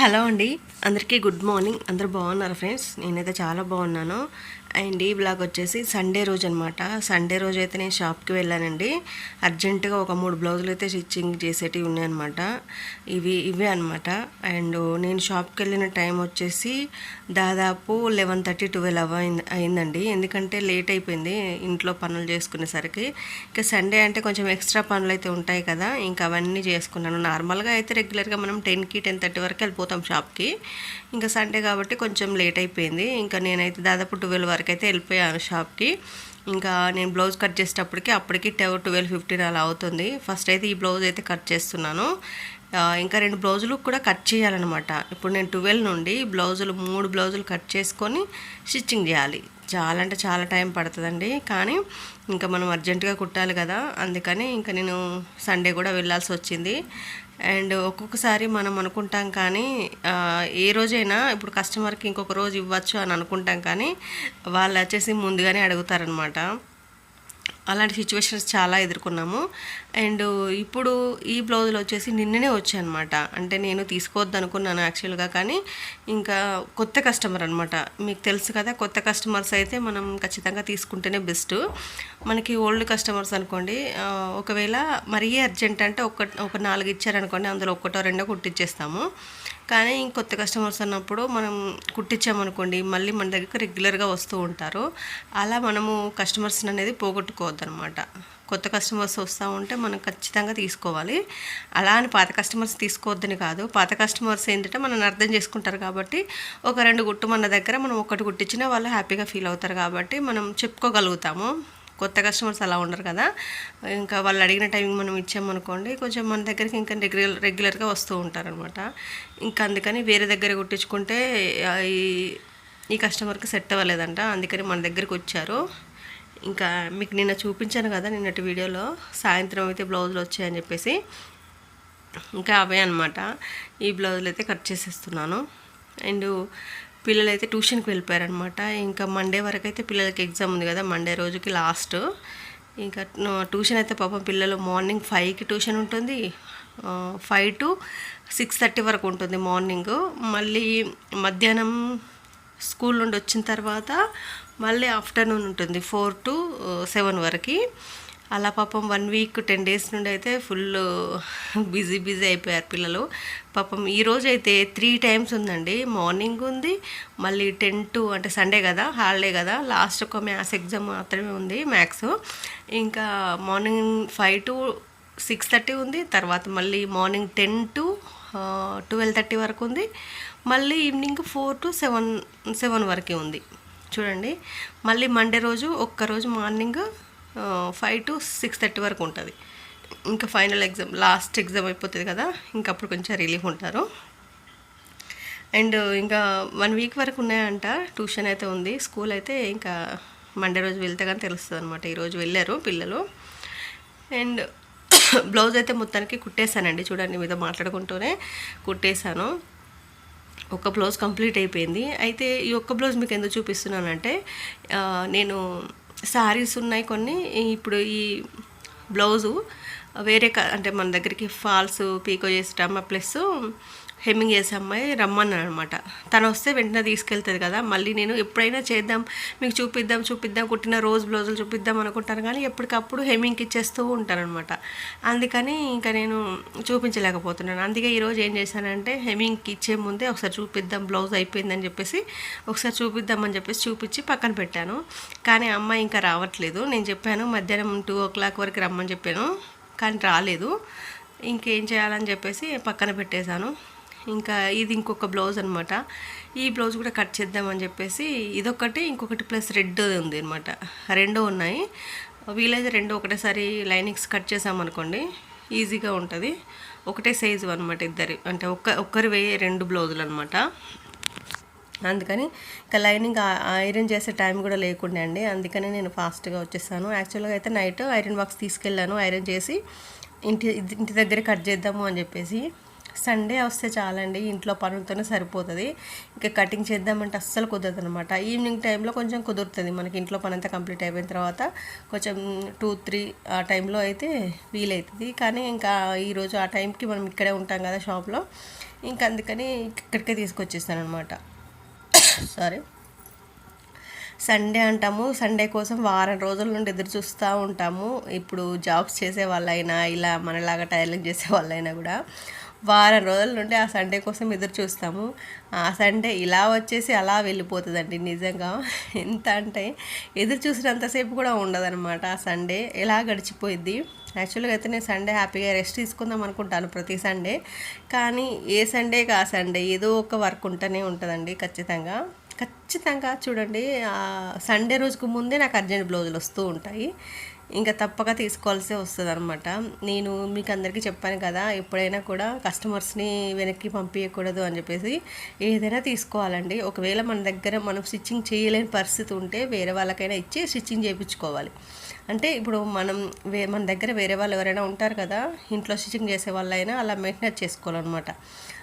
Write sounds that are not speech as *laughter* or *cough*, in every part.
Hello అండి. అందరికీ good morning. అందరూ బాగున్నారు ఫ్రెండ్స్? నేనైతే చాలా బాగున్నాను. అండ్ ఈ బ్లాగ్ వచ్చేసి సండే రోజు అనమాట సండే రోజు అయితే నేను షాప్కి వెళ్ళానండి. అర్జెంటుగా ఒక మూడు బ్లౌజులు అయితే స్టిచ్చింగ్ చేసేటివి ఉన్నాయన్నమాట ఇవి ఇవే అనమాట అండ్ నేను షాప్కి వెళ్ళిన టైం వచ్చేసి దాదాపు లెవెన్ థర్టీ ట్వెల్వ్ అవ అయిందండి. ఎందుకంటే లేట్ అయిపోయింది ఇంట్లో పనులు చేసుకునేసరికి. ఇంకా సండే అంటే కొంచెం ఎక్స్ట్రా పనులు అయితే ఉంటాయి కదా. ఇంకా అవన్నీ చేసుకున్నాను. నార్మల్గా అయితే రెగ్యులర్గా మనం టెన్కి టెన్ థర్టీ వరకు వెళ్ళిపోతాం షాప్కి ఇంకా సండే కాబట్టి కొంచెం లేట్ అయిపోయింది. ఇంకా నేనైతే దాదాపు ట్వెల్వ్ వరకు అయితే వెళ్ళిపోయాను షాప్కి. ఇంకా నేను బ్లౌజ్ కట్ చేసేటప్పటికి అప్పటికి టెవ్ ట్వెల్వ్ ఫిఫ్టీన్ అలా అవుతుంది. ఫస్ట్ అయితే ఈ బ్లౌజ్ అయితే కట్ చేస్తున్నాను. ఇంకా రెండు బ్లౌజులు కూడా కట్ చేయాలన్నమాట. ఇప్పుడు నేను ట్వెల్వ్ నుండి బ్లౌజులు మూడు బ్లౌజులు కట్ చేసుకొని స్టిచ్చింగ్ చేయాలి. చాలా అంటే చాలా టైం పడుతుందండి. కానీ ఇంకా మనం అర్జెంటుగా కుట్టాలి కదా. అందుకని ఇంకా నేను సండే కూడా వెళ్ళాల్సి వచ్చింది. అండ్ ఒక్కొక్కసారి మనం అనుకుంటాం కానీ ఏ రోజైనా ఇప్పుడు కస్టమర్కి ఇంకొక రోజు ఇవ్వచ్చు అని అనుకుంటాం కానీ వాళ్ళు వచ్చేసి ముందుగానే అడుగుతారనమాట అలాంటి సిచ్యువేషన్స్ చాలా ఎదుర్కొన్నాము. అండ్ ఇప్పుడు ఈ బ్లౌజులు వచ్చేసి నిన్ననే వచ్చాయన్నమాట. అంటే నేను తీసుకోవద్దు అనుకున్నాను యాక్చువల్గా కానీ ఇంకా కొత్త కస్టమర్ అనమాట మీకు తెలుసు కదా కొత్త కస్టమర్స్ అయితే మనం ఖచ్చితంగా తీసుకుంటేనే బెస్ట్ మనకి ఓల్డ్ కస్టమర్స్ అనుకోండి ఒకవేళ మరీ అర్జెంట్ అంటే ఒక ఒక నాలుగు ఇచ్చారనుకోండి అందులో ఒకటో రెండో కుట్టిచ్చేస్తాము. కానీ కొత్త కస్టమర్స్ అన్నప్పుడు మనం కుట్టించామనుకోండి మళ్ళీ మన దగ్గరికి రెగ్యులర్గా వస్తూ ఉంటారు. అలా మనము కస్టమర్స్ అనేది పోగొట్టుకోవద్దు. అనమాట కొత్త కస్టమర్స్ వస్తూ ఉంటే మనం ఖచ్చితంగా తీసుకోవాలి. అలా అని పాత కస్టమర్స్ తీసుకోవద్దని కాదు. పాత కస్టమర్స్ ఏంటంటే మనం అర్థం చేసుకుంటారు కాబట్టి ఒక రెండు గుట్టు మన దగ్గర మనం ఒకటి గుట్టించినా వాళ్ళు హ్యాపీగా ఫీల్ అవుతారు కాబట్టి మనం చెప్పుకోగలుగుతాము. కొత్త కస్టమర్స్ అలా ఉండరు కదా. ఇంకా వాళ్ళు అడిగిన టైంకి మనం ఇచ్చామనుకోండి కొంచెం మన దగ్గరికి ఇంకా రెగ్యులర్ రెగ్యులర్గా వస్తూ ఉంటారనమాట ఇంకా అందుకని వేరే దగ్గర కుట్టించుకుంటే ఈ ఈ కస్టమర్కి సెట్ అవ్వలేదంట. అందుకని మన దగ్గరికి వచ్చారు. ఇంకా మీకు నిన్న చూపించాను కదా నిన్నటి వీడియోలో. సాయంత్రం అయితే బ్లౌజులు వచ్చాయని చెప్పేసి. ఇంకా అవే అనమాట ఈ బ్లౌజులు అయితే కట్ చేసేస్తున్నాను. అండ్ పిల్లలు అయితే ట్యూషన్కి వెళ్ళిపోయారనమాట ఇంకా మండే వరకు అయితే పిల్లలకి ఎగ్జామ్ ఉంది కదా మండే రోజుకి లాస్ట్. ఇంకా ట్యూషన్ అయితే పాపం పిల్లలు మార్నింగ్ ఫైవ్కి ట్యూషన్ ఉంటుంది. ఫైవ్ టు సిక్స్ థర్టీ వరకు ఉంటుంది మార్నింగ్. మళ్ళీ మధ్యాహ్నం స్కూల్ నుండి వచ్చిన తర్వాత మళ్ళీ ఆఫ్టర్నూన్ ఉంటుంది ఫోర్ టు సెవెన్ వరకు. అలా పాపం వన్ వీక్ టెన్ డేస్ నుండి అయితే ఫుల్ బిజీ బిజీ అయిపోయారు పిల్లలు. పాపం ఈరోజు అయితే త్రీ టైమ్స్ ఉందండి. మార్నింగ్ ఉంది మళ్ళీ టెన్ టు అంటే సండే కదా హాలిడే కదా. లాస్ట్ ఒక మ్యాథ్స్ ఎగ్జామ్ మాత్రమే ఉంది మ్యాథ్స్. ఇంకా morning five to six thirty ఉంది తర్వాత మళ్ళీ morning ten to twelve thirty వరకు ఉంది. మళ్ళీ evening four to seven seven వరకే ఉంది. చూడండి. మళ్ళీ మండే రోజు ఒక్కరోజు morning five to six thirty వరకు ఉంటుంది. ఇంకా ఫైనల్ ఎగ్జామ్ లాస్ట్ ఎగ్జామ్ అయిపోతుంది కదా ఇంకా అప్పుడు కొంచెం రిలీఫ్ ఉంటారు. అండ్ ఇంకా వన్ వీక్ వరకు ఉన్నాయంట ట్యూషన్ అయితే ఉంది. స్కూల్ అయితే ఇంకా మండే రోజు వెళ్తే కానీ తెలుస్తుంది అనమాట ఈరోజు వెళ్ళారు పిల్లలు. అండ్ *coughs* బ్లౌజ్ అయితే మొత్తానికి కుట్టేశానండి. చూడండి మీతో మాట్లాడుకుంటూనే కుట్టేశాను. ఒక బ్లౌజ్ కంప్లీట్ అయిపోయింది. అయితే ఈ ఒక్క బ్లౌజ్ మీకు ఎందుకు చూపిస్తున్నానంటే నేను శారీస్ ఉన్నాయి కొన్ని. ఇప్పుడు ఈ బ్లౌజు వేరే క- అంటే మన దగ్గరికి ఫాల్స్ పీకో చేసేటమ్మ ప్లస్ హెమ్మింగ్ చేసే అమ్మాయి రమ్మన్నాను అనమాట. తను వస్తే వెంటనే తీసుకెళ్తుంది కదా మళ్ళీ నేను ఎప్పుడైనా చేద్దాం మీకు చూపిద్దాం చూపిద్దాం కుట్టిన రోజు బ్లౌజులు చూపిద్దాం అనుకుంటాను కానీ ఎప్పటికప్పుడు హెమ్మింగ్కి ఇచ్చేస్తూ ఉంటాను అనమాట అందుకని ఇంకా నేను చూపించలేకపోతున్నాను. అందుకే ఈరోజు ఏం చేశానంటే హెమ్మింగ్కి ఇచ్చే ముందే ఒకసారి చూపిద్దాం బ్లౌజ్ అయిపోయిందని చెప్పేసి ఒకసారి చూపిద్దామని చెప్పేసి చూపించి పక్కన పెట్టాను. కానీ అమ్మాయి ఇంకా రావట్లేదు. నేను చెప్పాను మధ్యాహ్నం టూ ఓ క్లాక్ వరకు రమ్మని చెప్పాను కానీ రాలేదు. ఇంకేం చేయాలని చెప్పేసి పక్కన పెట్టేశాను. ఇంకా ఇది ఇంకొక బ్లౌజ్ అనమాట ఈ బ్లౌజ్ కూడా కట్ చేద్దామని చెప్పేసి ఇదొకటి ఇంకొకటి ప్లస్ రెడ్ ఉంది అనమాట రెండు ఉన్నాయి. వీలైతే రెండు ఒకటేసారి లైనింగ్స్ కట్ చేసామనుకోండి ఈజీగా ఉంటుంది. ఒకటే సైజు అనమాట ఇద్దరి అంటే ఒక్క ఒక్కరివే రెండు బ్లౌజులు అనమాట అందుకని ఇంకా లైనింగ్ ఐరన్ చేసే టైం కూడా లేకుండే అండి. అందుకని నేను ఫాస్ట్గా వచ్చేసాను. యాక్చువల్గా అయితే నైట్ ఐరన్ బాక్స్ తీసుకెళ్ళాను. ఐరన్ చేసి ఇంటి ఇంటి దగ్గర కట్ చేద్దాము అని చెప్పేసి సండే వస్తే చాలండి ఇంట్లో పనులతోనే సరిపోతుంది. ఇంకా కటింగ్ చేద్దామంటే అస్సలు కుదరదు అనమాట ఈవినింగ్ టైంలో కొంచెం కుదురుతుంది. మనకి ఇంట్లో పని అంతా కంప్లీట్ అయిపోయిన తర్వాత కొంచెం టూ త్రీ ఆ టైంలో అయితే వీలవుతుంది కానీ ఇంకా ఈరోజు ఆ టైంకి మనం ఇక్కడే ఉంటాం కదా షాప్లో ఇంకా అందుకని ఇక్కడికే తీసుకొచ్చేస్తాను అనమాట సారీ. సండే అంటాము. సండే కోసం వారం రోజుల నుండి ఎదురు చూస్తూ ఉంటాము. ఇప్పుడు జాబ్స్ చేసే వాళ్ళైనా ఇలా మనలాగా టైలరింగ్ చేసే వాళ్ళైనా కూడా. వారం రోజుల నుండి ఆ సండే కోసం ఎదురు చూస్తాము. ఆ సండే ఇలా వచ్చేసి అలా వెళ్ళిపోతుందండి నిజంగా. ఎంత అంటే ఎదురు చూసినంతసేపు కూడా ఉండదన్నమాట ఆ సండే. ఎలా గడిచిపోయింది యాక్చువల్గా అయితే నేను సండే హ్యాపీగా రెస్ట్ తీసుకుందాం అనుకుంటాను ప్రతి సండే. కానీ ఏ సండేకి ఆ సండే ఏదో ఒక వర్క్ ఉంటూనే ఉంటుందండి ఖచ్చితంగా. ఖచ్చితంగా చూడండి సండే రోజుకు ముందే నాకు అర్జెంట్ బ్లౌజులు వస్తూ ఉంటాయి. ఇంకా తప్పక తీసుకోవాల్సి వస్తుంది అనమాట నేను మీకు అందరికీ చెప్పాను కదా ఎప్పుడైనా కూడా కస్టమర్స్ని వెనక్కి పంపించకూడదు అని చెప్పేసి ఏదైనా తీసుకోవాలండి. ఒకవేళ మన దగ్గర మనం స్టిచ్చింగ్ చేయలేని పరిస్థితి ఉంటే వేరే వాళ్ళకైనా ఇచ్చి స్టిచ్చింగ్ చేయించుకోవాలి. అంటే ఇప్పుడు మనం వే మన దగ్గర వేరే వాళ్ళు ఎవరైనా ఉంటారు కదా ఇంట్లో స్టిచ్చింగ్ చేసే వాళ్ళైనా అలా మెయింటెనెన్స్ చేసుకోవాలన్నమాట.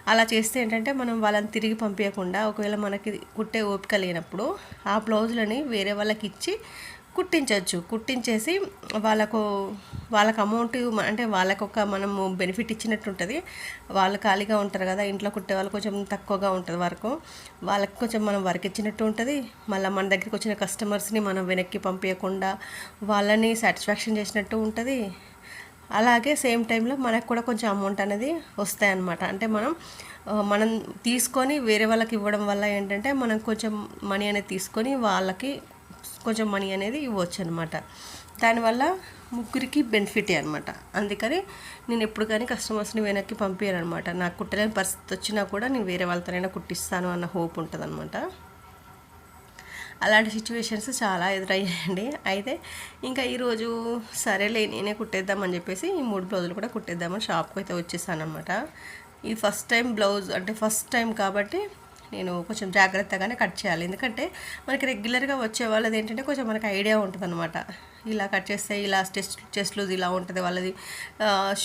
అలా చేస్తే ఏంటంటే మనం వాళ్ళని తిరిగి పంపించకుండా ఒకవేళ మనకి కుట్టే ఓపిక లేనప్పుడు ఆ బ్లౌజులని వేరే వాళ్ళకి ఇచ్చి కుట్టించవచ్చు. కుట్టించేసి వాళ్ళకు వాళ్ళకు అమౌంట్ అంటే వాళ్ళకు ఒక మనము బెనిఫిట్ ఇచ్చినట్టు ఉంటుంది వాళ్ళు ఖాళీగా ఉంటారు కదా ఇంట్లో కుట్టే వాళ్ళు కొంచెం తక్కువగా ఉంటుంది వరకు. వాళ్ళకి కొంచెం మనం వర్క్ ఇచ్చినట్టు ఉంటుంది మళ్ళీ మన దగ్గరికి వచ్చిన కస్టమర్స్ని మనం వెనక్కి పంపించకుండా వాళ్ళని సాటిస్ఫాక్షన్ చేసినట్టు ఉంటుంది. అలాగే సేమ్ టైంలో మనకు కూడా కొంచెం అమౌంట్ అనేది వస్తాయన్నమాట. అంటే మనం మనం తీసుకొని వేరే వాళ్ళకి ఇవ్వడం వల్ల ఏంటంటే మనం కొంచెం మనీ అనేది తీసుకొని వాళ్ళకి కొంచెం మనీ అనేది ఇవ్వచ్చు అనమాట దానివల్ల ముగ్గురికి బెనిఫిటే అనమాట. అందుకని నేను ఎప్పుడు కానీ కస్టమర్స్ని వెనక్కి పంపించాను అనమాట నాకు కుట్టలేని పరిస్థితి వచ్చినా కూడా నేను వేరే వాళ్ళతోనైనా కుట్టిస్తాను అన్న హోప్ ఉంటుందన్నమాట అలాంటి సిచ్యువేషన్స్ చాలా ఎదురయ్యాయండి. అయితే ఇంకా ఈరోజు సరేలే నేనే కుట్టేద్దామని చెప్పేసి ఈ మూడు బ్లౌజులు కూడా కుట్టేద్దామని షాప్కి అయితే వచ్చేసాను అనమాట ఈ ఫస్ట్ టైం బ్లౌజ్ అంటే ఫస్ట్ టైం కాబట్టి నేను కొంచెం జాగ్రత్తగానే కట్ చేయాలి. ఎందుకంటే మనకి రెగ్యులర్గా వచ్చే వాళ్ళది ఏంటంటే కొంచెం మనకి ఐడియా ఉంటుంది అనమాట ఇలా కట్ చేస్తే ఇలా చెస్ట్ చెస్ట్ లూజ్ ఇలా ఉంటుంది వాళ్ళది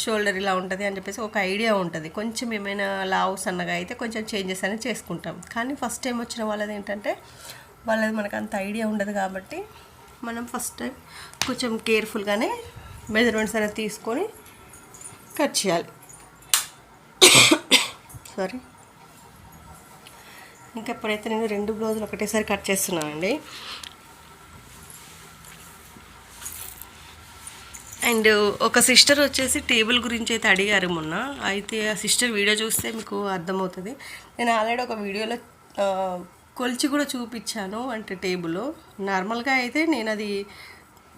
షోల్డర్ ఇలా ఉంటుంది అని చెప్పేసి ఒక ఐడియా ఉంటుంది. కొంచెం ఏమైనా లావు సన్నగా అయితే కొంచెం చేంజెస్ అనేది చేసుకుంటాం. కానీ ఫస్ట్ టైం వచ్చిన వాళ్ళది ఏంటంటే వాళ్ళది మనకు అంత ఐడియా ఉండదు కాబట్టి మనం ఫస్ట్ టైం కొంచెం కేర్ఫుల్గానే మెజర్మెంట్స్ అనేది తీసుకొని కట్ చేయాలి. *coughs* సారీ. ఇంకా ఇప్పుడైతే నేను రెండు బ్లౌజులు ఒకటేసారి కట్ చేస్తున్నానండి. అండ్ ఒక సిస్టర్ వచ్చేసి టేబుల్ గురించి అయితే అడిగారు మొన్న. అయితే ఆ సిస్టర్ వీడియో చూస్తే మీకు అర్థమవుతుంది. నేను ఆల్రెడీ ఒక వీడియోలో కొలిచి కూడా చూపించాను అంటే టేబుల్. నార్మల్గా అయితే నేను అది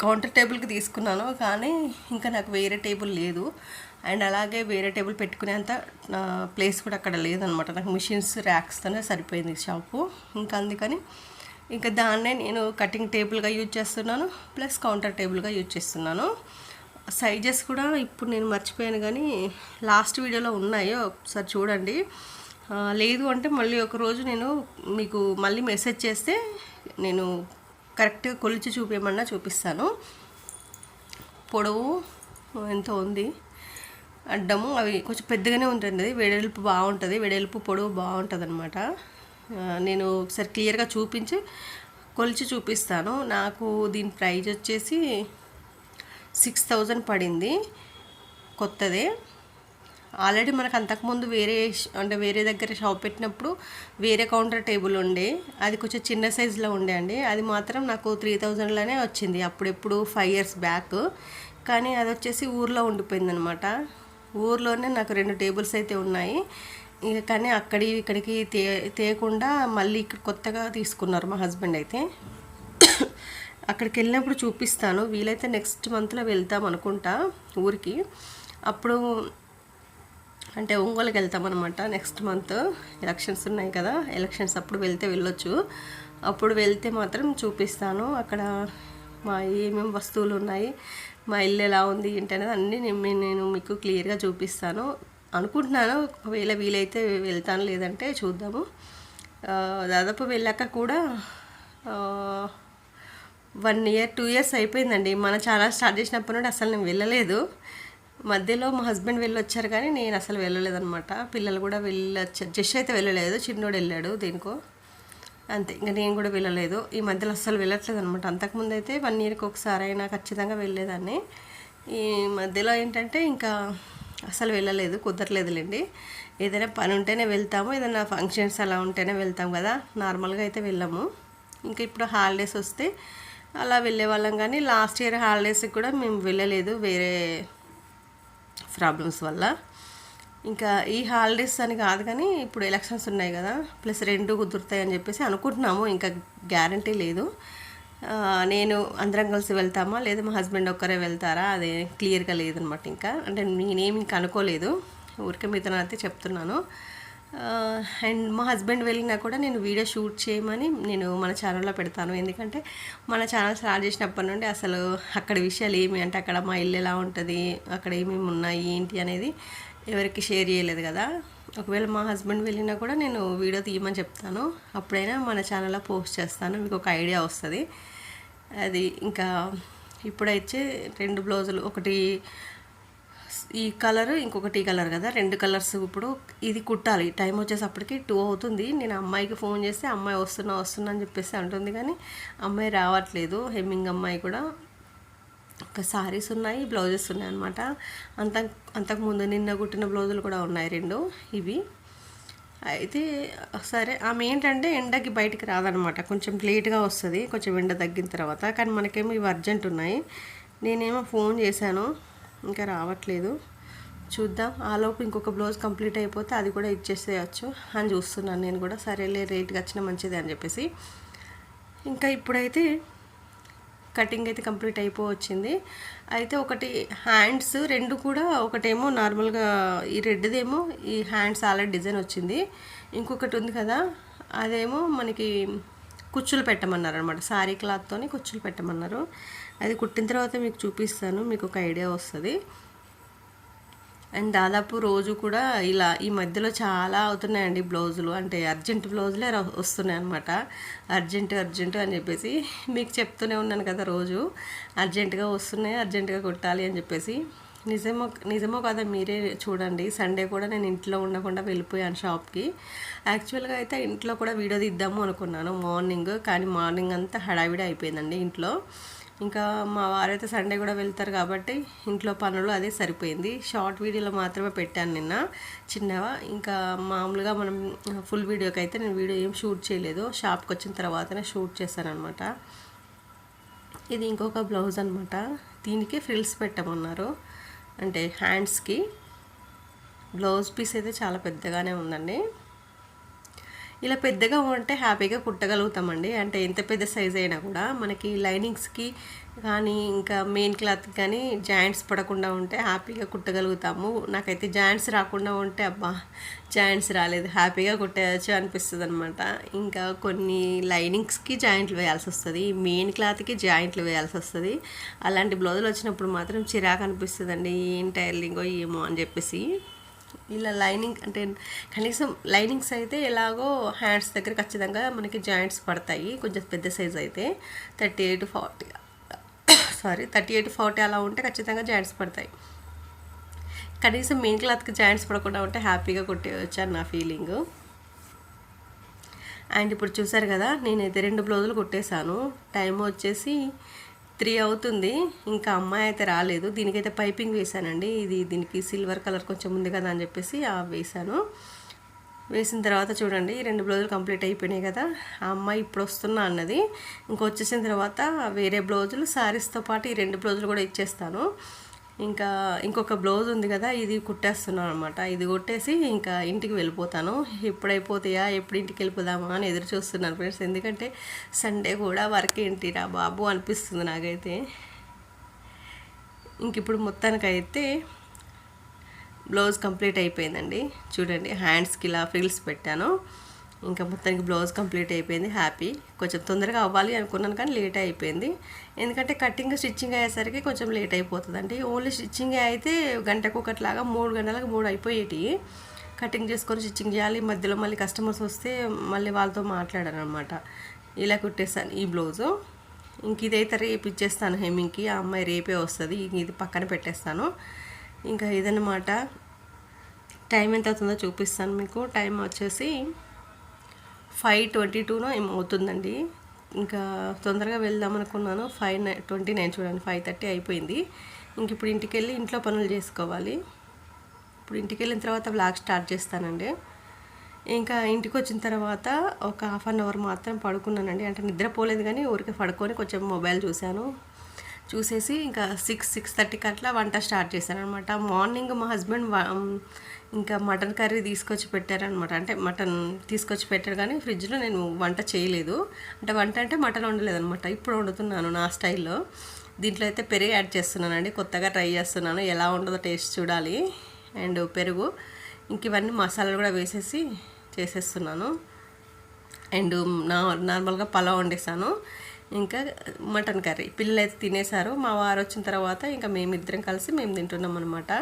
కౌంటర్ టేబుల్కి తీసుకున్నాను కానీ ఇంకా నాకు వేరే టేబుల్ లేదు. అండ్ అలాగే వేరే టేబుల్ పెట్టుకునేంత ప్లేస్ కూడా అక్కడ లేదనమాట. నాకు మిషన్స్ ర్యాక్స్తోనే సరిపోయింది షాపు. ఇంకా అందుకని ఇంకా దాన్నే నేను కటింగ్ టేబుల్గా యూజ్ చేస్తున్నాను ప్లస్ కౌంటర్ టేబుల్గా యూజ్ చేస్తున్నాను. సైజెస్ కూడా ఇప్పుడు నేను మర్చిపోయాను కానీ లాస్ట్ వీడియోలో ఉన్నాయో ఒకసారి చూడండి. లేదు అంటే మళ్ళీ ఒకరోజు నేను మీకు మళ్ళీ మెసేజ్ చేస్తే నేను కరెక్ట్గా కొలిచి చూపించమన్నా చూపిస్తాను. పొడవు ఎంత ఉంది? అడ్డము అవి కొంచెం పెద్దగానే ఉంటుంది వెడల్పు బాగుంటుంది. వెడల్పు పొడవు బాగుంటుంది అనమాట నేను ఒకసారి క్లియర్గా చూపించి కొలిచి చూపిస్తాను. నాకు దీని ప్రైజ్ వచ్చేసి సిక్స్ థౌజండ్ పడింది కొత్తదే. ఆల్రెడీ మనకు అంతకుముందు వేరే అంటే వేరే దగ్గర షాప్ పెట్టినప్పుడు వేరే కౌంటర్ టేబుల్ ఉండే. అది కొంచెం చిన్న సైజులో ఉండే అండి. అది మాత్రం నాకు త్రీ థౌజండ్లోనే వచ్చింది. అప్పుడెప్పుడు ఫైవ్ ఇయర్స్ బ్యాక్. కానీ అది వచ్చేసి ఊర్లో ఉండిపోయింది అనమాట ఊర్లోనే నాకు రెండు టేబుల్స్ అయితే ఉన్నాయి. కానీ అక్కడి ఇక్కడికి తే తేయకుండా మళ్ళీ ఇక్కడ కొత్తగా తీసుకున్నారు మా హస్బెండ్ అయితే. అక్కడికి వెళ్ళినప్పుడు చూపిస్తాను. వీలైతే నెక్స్ట్ మంత్లో వెళ్తాం అనుకుంటా ఊరికి. అప్పుడు అంటే ఒంగోలుకి వెళ్తాం అనమాట నెక్స్ట్ మంత్. ఎలక్షన్స్ ఉన్నాయి కదా ఎలక్షన్స్ అప్పుడు వెళ్తే వెళ్ళొచ్చు. అప్పుడు వెళ్తే మాత్రం చూపిస్తాను. అక్కడ మా ఏమేమి వస్తువులు ఉన్నాయి మా ఇల్లు ఎలా ఉంది ఏంటి అనేది అన్నీ నేను మీకు క్లియర్గా చూపిస్తాను. అనుకుంటున్నాను ఒకవేళ వీలైతే వెళ్తాను లేదంటే చూద్దాము. దాదాపు వెళ్ళాక కూడా వన్ ఇయర్ టూ ఇయర్స్ అయిపోయిందండి. మన ఛానల్ స్టార్ట్ చేసినప్పటి నుండి అసలు నేను వెళ్ళలేదు. మధ్యలో మా హస్బెండ్ వెళ్ళొచ్చారు కానీ నేను అసలు వెళ్ళలేదనమాట పిల్లలు కూడా వెళ్ళ జస్ట్ అయితే వెళ్ళలేదు. చిన్నోడు వెళ్ళాడు దేనికో. అంతే. ఇంకా నేను కూడా వెళ్ళలేదు. ఈ మధ్యలో అస్సలు వెళ్ళట్లేదు అనమాట అంతకుముందు అయితే వన్ ఇయర్కి ఒకసారి అయినా ఖచ్చితంగా వెళ్ళేదాన్ని. ఈ మధ్యలో ఏంటంటే ఇంకా అసలు వెళ్ళలేదు కుదరలేదులేండి. ఏదైనా పని ఉంటేనే వెళ్తాము ఏదైనా ఫంక్షన్స్ అలా ఉంటేనే వెళ్తాం కదా. నార్మల్గా అయితే వెళ్ళాము. ఇంకా ఇప్పుడు హాలిడేస్ వస్తే అలా వెళ్ళే వాళ్ళం కానీ లాస్ట్ ఇయర్ హాలిడేస్కి కూడా మేము వెళ్ళలేదు వేరే ప్రాబ్లమ్స్ వల్ల. ఇంకా ఈ హాలిడేస్ అని కాదు కానీ ఇప్పుడు ఎలక్షన్స్ ఉన్నాయి కదా ప్లస్ రెండు కుదురుతాయని చెప్పేసి అనుకుంటున్నాము. ఇంకా గ్యారంటీ లేదు. నేను అందరం కలిసి వెళ్తామా? లేదా మా హస్బెండ్ ఒక్కరే వెళ్తారా? అదే క్లియర్గా లేదనమాట ఇంకా. అంటే నేనేమి ఇంకా అనుకోలేదు. ఊరికే మీతో అయితే చెప్తున్నాను. అండ్ మా హస్బెండ్ వెళ్ళినా కూడా నేను వీడియో షూట్ చేయమని నేను మన ఛానల్లో పెడతాను. ఎందుకంటే మన ఛానల్ స్టార్ట్ చేసినప్పటి నుండి అసలు అక్కడ విషయాలు ఏమి? అంటే అక్కడ మా ఇల్లు ఎలా ఉంటుంది? అక్కడ ఏమేమి ఉన్నాయి? ఏంటి అనేది ఎవరికి షేర్ చేయలేదు కదా. ఒకవేళ మా హస్బెండ్ వెళ్ళినా కూడా నేను వీడియో తీయమని చెప్తాను. అప్పుడైనా మన ఛానల్లో పోస్ట్ చేస్తాను. మీకు ఒక ఐడియా వస్తుంది. అది ఇంకా ఇప్పుడైతే రెండు బ్లౌజులు ఒకటి ఈ కలర్ ఇంకొకటి ఈ కలర్ కదా. రెండు కలర్స్ ఇప్పుడు ఇది కుట్టాలి. టైం వచ్చేసప్పటికి టూ అవుతుంది. నేను అమ్మాయికి ఫోన్ చేస్తే అమ్మాయి వస్తున్నా వస్తున్నా అని చెప్పేసి అంటుంది కానీ అమ్మాయి రావట్లేదు. హెమ్మింగ్ అమ్మాయి కూడా ఇంకా శారీస్ ఉన్నాయి బ్లౌజెస్ ఉన్నాయి అనమాట అంత అంతకుముందు నిన్న కుట్టిన బ్లౌజులు కూడా ఉన్నాయి రెండు ఇవి. అయితే సరే ఆమె ఏంటంటే ఎండకి బయటికి రాదనమాట కొంచెం లేట్గా వస్తుంది కొంచెం ఎండ తగ్గిన తర్వాత. కానీ మనకేమో ఇవి అర్జెంట్ ఉన్నాయి. నేనేమో ఫోన్ చేశాను ఇంకా రావట్లేదు. చూద్దాం ఆలోపు ఇంకొక బ్లౌజ్ కంప్లీట్ అయిపోతే అది కూడా ఇచ్చేసేయచ్చు అని చూస్తున్నాను నేను కూడా. సరేలే రేట్గా వచ్చిన మంచిదే అని చెప్పేసి. ఇంకా ఇప్పుడైతే కటింగ్ అయితే కంప్లీట్ అయిపోవచ్చింది. అయితే ఒకటి హ్యాండ్స్ రెండు కూడా ఒకటేమో నార్మల్గా ఈ రెడ్దేమో ఈ హ్యాండ్స్ ఆల్రెడీ డిజైన్ వచ్చింది. ఇంకొకటి ఉంది కదా అదేమో మనకి కుచ్చులు పెట్టమన్నారు అనమాట సారీ క్లాత్తోని కుచ్చులు పెట్టమన్నారు. అది కుట్టిన తర్వాత మీకు చూపిస్తాను మీకు ఒక ఐడియా వస్తుంది. అండ్ దాదాపు రోజు కూడా ఇలా ఈ మధ్యలో చాలా అవుతున్నాయండి బ్లౌజులు. అంటే అర్జెంట్ బ్లౌజులే వస్తున్నాయి అనమాట అర్జెంట్ అర్జెంట్ అని చెప్పేసి మీకు చెప్తూనే ఉన్నాను కదా రోజు. అర్జెంటుగా వస్తున్నాయి అర్జెంటుగా కుట్టాలి అని చెప్పేసి. నిజమో నిజమో కదా మీరే చూడండి. సండే కూడా నేను ఇంట్లో ఉండకుండా వెళ్ళిపోయాను షాప్కి. యాక్చువల్గా అయితే ఇంట్లో కూడా వీడియో తీద్దాము అనుకున్నాను మార్నింగ్ కానీ మార్నింగ్ అంతా హడావిడి అయిపోయిందండి ఇంట్లో. ఇంకా మా వారైతే సండే కూడా వెళ్తారు కాబట్టి ఇంట్లో పనులు అదే సరిపోయింది. షార్ట్ వీడియోలో మాత్రమే పెట్టాను నిన్న. చిన్నగా ఇంకా మామూలుగా మనం ఫుల్ వీడియోకి అయితే నేను వీడియో ఏం షూట్ చేయలేదు. షాప్కి వచ్చిన తర్వాతనే షూట్ చేశానమాట అనమాట ఇది ఇంకొక బ్లౌజ్ అనమాట దీనికి ఫ్రిల్స్ పెట్టమన్నారు. అంటే హ్యాండ్స్కి. బ్లౌజ్ పీస్ అయితే చాలా పెద్దగానే ఉందండి. ఇలా పెద్దగా ఉంటే హ్యాపీగా కుట్టగలుగుతామండి. అంటే ఎంత పెద్ద సైజ్ అయినా కూడా మనకి లైనింగ్స్కి కానీ ఇంకా మెయిన్ క్లాత్ కానీ జాయింట్స్ పడకుండా ఉంటే హ్యాపీగా కుట్టగలుగుతాము. నాకైతే జాయింట్స్ రాకుండా ఉంటే అబ్బా జాయింట్స్ రాలేదు. హ్యాపీగా కుట్టేయచ్చు అనిపిస్తుంది అనమాట ఇంకా కొన్ని లైనింగ్స్కి జాయింట్లు వేయాల్సి వస్తుంది. మెయిన్ క్లాత్కి జాయింట్లు వేయాల్సి వస్తుంది. అలాంటి బ్లౌజులు వచ్చినప్పుడు మాత్రం చిరాకు అనిపిస్తుందండి. ఏం టైర్లింగో ఏమో అని చెప్పేసి. ఇలా లైనింగ్ అంటే కనీసం లైనింగ్స్ అయితే ఎలాగో హ్యాండ్స్ దగ్గర ఖచ్చితంగా మనకి జాయింట్స్ పడతాయి. కొంచెం పెద్ద సైజ్ అయితే thirty eight forty sorry thirty eight forty అలా ఉంటే ఖచ్చితంగా జాయింట్స్ పడతాయి. కనీసం మెయిన్ క్లాత్కి జాయింట్స్ పడకుండా ఉంటే హ్యాపీగా కొట్టేయచ్చు అని నా ఫీలింగ్. అండ్ ఇప్పుడు చూసారు కదా నేనైతే రెండు బ్లౌజులు కుట్టేశాను. టైం వచ్చేసి త్రీ అవుతుంది. ఇంకా అమ్మాయి అయితే రాలేదు. దీనికైతే పైపింగ్ వేశానండి. ఇది దీనికి సిల్వర్ కలర్ కొంచెం ఉంది కదా అని చెప్పేసి ఆ వేశాను. వేసిన తర్వాత చూడండి ఈ రెండు బ్లౌజులు కంప్లీట్ అయిపోయినాయి కదా. ఆ అమ్మాయి ఇప్పుడు వస్తున్నా అన్నది. ఇంకొచ్చేసిన తర్వాత వేరే బ్లౌజులు శారీస్తో పాటు ఈ రెండు బ్లౌజులు కూడా ఇచ్చేస్తాను. ఇంకా ఇంకొక బ్లౌజ్ ఉంది కదా ఇది కుట్టేస్తున్నాను అనమాట ఇది కొట్టేసి ఇంకా ఇంటికి వెళ్ళిపోతాను. ఎప్పుడైపోతాయా ఎప్పుడు ఇంటికి వెళ్ళిపోదామా అని ఎదురు చూస్తున్నాను ఫ్రెండ్స్ ఎందుకంటే సండే కూడా వర్క్ ఏంటిరా బాబు అనిపిస్తుంది నాకైతే. ఇంక ఇప్పుడు మొత్తానికైతే బ్లౌజ్ కంప్లీట్ అయిపోయిందండి. చూడండి హ్యాండ్స్కి ఇలా ఫ్రిల్స్ పెట్టాను. ఇంకా మొత్తానికి బ్లౌజ్ కంప్లీట్ అయిపోయింది హ్యాపీ. కొంచెం తొందరగా అవ్వాలి అనుకున్నాను కానీ లేట్ అయిపోయింది. ఎందుకంటే కటింగ్ స్టిచ్చింగ్ అయ్యేసరికి కొంచెం లేట్ అయిపోతుందండి. ఓన్లీ స్టిచ్చింగ్ అయితే గంటకు ఒకటిలాగా మూడు గంటలకు మూడు అయిపోయేటి. కటింగ్ చేసుకొని స్టిచ్చింగ్ చేయాలి మధ్యలో మళ్ళీ కస్టమర్స్ వస్తే మళ్ళీ వాళ్ళతో మాట్లాడాను అనమాట ఇలా కుట్టేస్తాను ఈ బ్లౌజు. ఇంక ఇదైతే రేపు ఇచ్చేస్తాను హెమ్మింగ్కి. ఆ అమ్మాయి రేపే వస్తుంది ఇంక ఇది పక్కన పెట్టేస్తాను. ఇంకా ఇదన్నమాట టైం ఎంత అవుతుందో చూపిస్తాను మీకు. టైం వచ్చేసి ఫైవ్ ట్వంటీ టూనో ఏమో అవుతుందండి. ఇంకా తొందరగా వెళ్దాం అనుకున్నాను. ఫైవ్ నైన్ ట్వంటీ నైన్ చూడండి ఫైవ్ థర్టీ అయిపోయింది. ఇంక ఇప్పుడు ఇంటికి వెళ్ళి ఇంట్లో పనులు చేసుకోవాలి. ఇప్పుడు ఇంటికి వెళ్ళిన తర్వాత బ్లాగ్ స్టార్ట్ చేస్తానండి. ఇంకా ఇంటికి వచ్చిన తర్వాత ఒక హాఫ్ అన్ అవర్ మాత్రం పడుకున్నానండి. అంటే నిద్రపోలేదు కానీ ఊరికే పడుకొని కొంచెం మొబైల్ చూశాను. చూసేసి ఇంకా సిక్స్ సిక్స్ థర్టీకి అట్లా వంట స్టార్ట్ చేశాను అనమాట మార్నింగ్ మా హస్బెండ్ ఇంకా మటన్ కర్రీ తీసుకొచ్చి పెట్టారనమాట. అంటే మటన్ తీసుకొచ్చి పెట్టారు కానీ ఫ్రిడ్జ్లో నేను వంట చేయలేదు. అంటే వంట అంటే మటన్ వండలేదనమాట. ఇప్పుడు వండుతున్నాను నా స్టైల్లో. దీంట్లో అయితే పెరుగు యాడ్ చేస్తున్నానండి. కొత్తగా ట్రై చేస్తున్నాను. ఎలా ఉండదో టేస్ట్ చూడాలి. అండ్ పెరుగు. ఇంక ఇవన్నీ మసాలాలు కూడా వేసేసి చేసేస్తున్నాను. అండ్ నా నార్మల్గా పలావ్ వండేసాను. ఇంకా మటన్ కర్రీ. పిల్లలు అయితే తినేశారు మా వారు వచ్చిన తర్వాత ఇంకా మేమిద్దరం కలిసి మేము తింటున్నాం అనమాట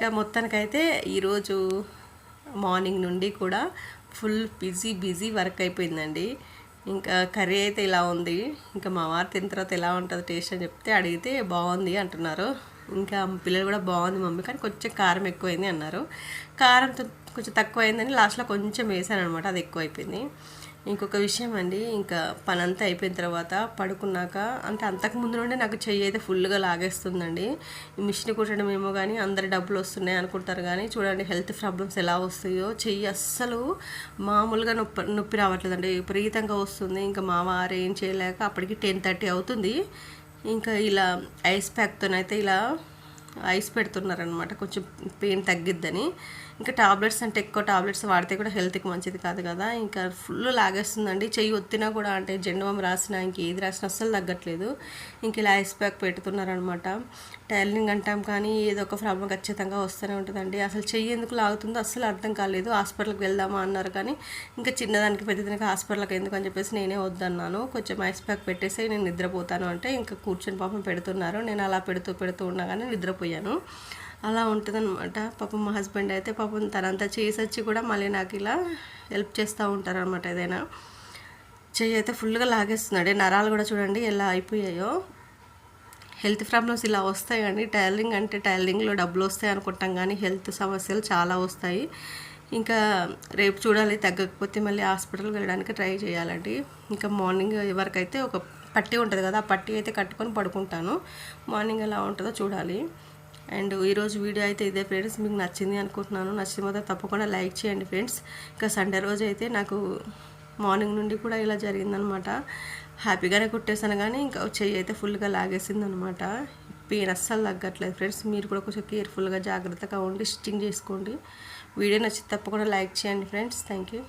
ఇంకా మొత్తానికైతే ఈరోజు మార్నింగ్ నుండి కూడా ఫుల్ బిజీ బిజీ వర్క్ అయిపోయిందండి. ఇంకా కర్రీ అయితే ఇలా ఉంది. ఇంకా మా వారు తిన్న తర్వాత ఎలా ఉంటుంది టేస్ట్ అని చెప్తే అడిగితే బాగుంది అంటున్నారు. ఇంకా పిల్లలు కూడా బాగుంది మమ్మీ కానీ కొంచెం కారం ఎక్కువైంది అన్నారు. కారం కొంచెం తక్కువ అయిందని లాస్ట్లో కొంచెం వేసాను అనమాట అది ఎక్కువైపోయింది. ఇంకొక విషయం అండి ఇంకా పని అంతా అయిపోయిన తర్వాత పడుకున్నాక అంటే అంతకు ముందు నుండి నాకు చెయ్యి అయితే ఫుల్గా లాగేస్తుందండి. ఈ మిషన్ కుట్టడం ఏమో కానీ అందరి డబ్బులు వస్తున్నాయి అనుకుంటారు కానీ చూడండి హెల్త్ ప్రాబ్లమ్స్ ఎలా వస్తాయో చెయ్యి అస్సలు మామూలుగా నొప్పి నొప్పి రావట్లేదండి. విపరీతంగా వస్తుంది. ఇంకా మా వారు ఏం చేయలేక అప్పటికి టెన్ థర్టీ అవుతుంది. ఇంకా ఇలా ఐస్ ప్యాక్తోనైతే ఇలా ఐస్ పెడుతున్నారనమాట కొంచెం పెయిన్ తగ్గిద్దని. ఇంకా టాబ్లెట్స్ అంటే ఎక్కువ టాబ్లెట్స్ వాడితే కూడా హెల్త్కి మంచిది కాదు కదా. ఇంకా ఫుల్ లాగేస్తుందండి. చెయ్యి ఒత్తినా కూడా అంటే జెండవం రాసినా ఇంక ఏది రాసినా అస్సలు తగ్గట్లేదు. ఇంక ఇలా ఐస్ ప్యాక్ పెడుతున్నారనమాట. టైలరింగ్ అంటాం కానీ ఏదో ఒక ప్రాబ్లం ఖచ్చితంగా వస్తూనే ఉంటుందండి. అసలు చెయ్యి ఎందుకు లాగుతుందో అస్సలు అర్థం కాలేదు. హాస్పిటల్కి వెళ్దామా అన్నారు కానీ ఇంకా చిన్నదానికి పెద్దదానికి హాస్పిటల్కి ఎందుకు అని చెప్పేసి నేనే వద్దన్నాను. కొంచెం ఐస్ ప్యాక్ పెట్టేసి నేను నిద్రపోతాను అంటే ఇంకా కూర్చొని పాపం పెడుతున్నారు. నేను అలా పెడుతూ పెడుతూ ఉన్నా కానీ నిద్రపోయాను. అలా ఉంటుందన్నమాట. పాపం మా హస్బెండ్ అయితే పాపం తనంతా చేసి వచ్చి కూడా మళ్ళీ నాకు ఇలా హెల్ప్ చేస్తూ ఉంటారనమాట ఏదైనా. చెయ్యి అయితే ఫుల్గా లాగేస్తున్నాడు. నరాలు కూడా చూడండి ఎలా అయిపోయాయో. హెల్త్ ప్రాబ్లమ్స్ ఇలా వస్తాయి కానీ టైలరింగ్ అంటే టైలరింగ్లో డబ్బులు వస్తాయి అనుకుంటాం కానీ హెల్త్ సమస్యలు చాలా వస్తాయి. ఇంకా రేపు చూడాలి తగ్గకపోతే మళ్ళీ హాస్పిటల్కి వెళ్ళడానికి ట్రై చేయాలండి. ఇంకా మార్నింగ్ ఎవరికైతే ఒక పట్టి ఉంటుంది కదా ఆ పట్టి అయితే కట్టుకొని పడుకుంటాను. మార్నింగ్ ఎలా ఉంటుందో చూడాలి. అండ్ ఈరోజు వీడియో అయితే ఇదే ఫ్రెండ్స్. మీకు నచ్చింది అనుకుంటున్నాను. నచ్చిన మాత్రం తప్పకుండా లైక్ చేయండి ఫ్రెండ్స్. ఇంకా సండే రోజు అయితే నాకు మార్నింగ్ నుండి కూడా ఇలా జరిగిందనమాట. హ్యాపీగానే కుట్టేశాను కానీ ఇంకా చెయ్యి అయితే ఫుల్గా లాగేసింది అనమాట పెయిన్ అస్సలు తగ్గట్లేదు ఫ్రెండ్స్. మీరు కూడా కొంచెం కేర్ఫుల్గా జాగ్రత్తగా ఉండి స్టిచ్చింగ్ చేసుకోండి. వీడియో నచ్చి తప్పకుండా లైక్ చేయండి ఫ్రెండ్స్. Thank you.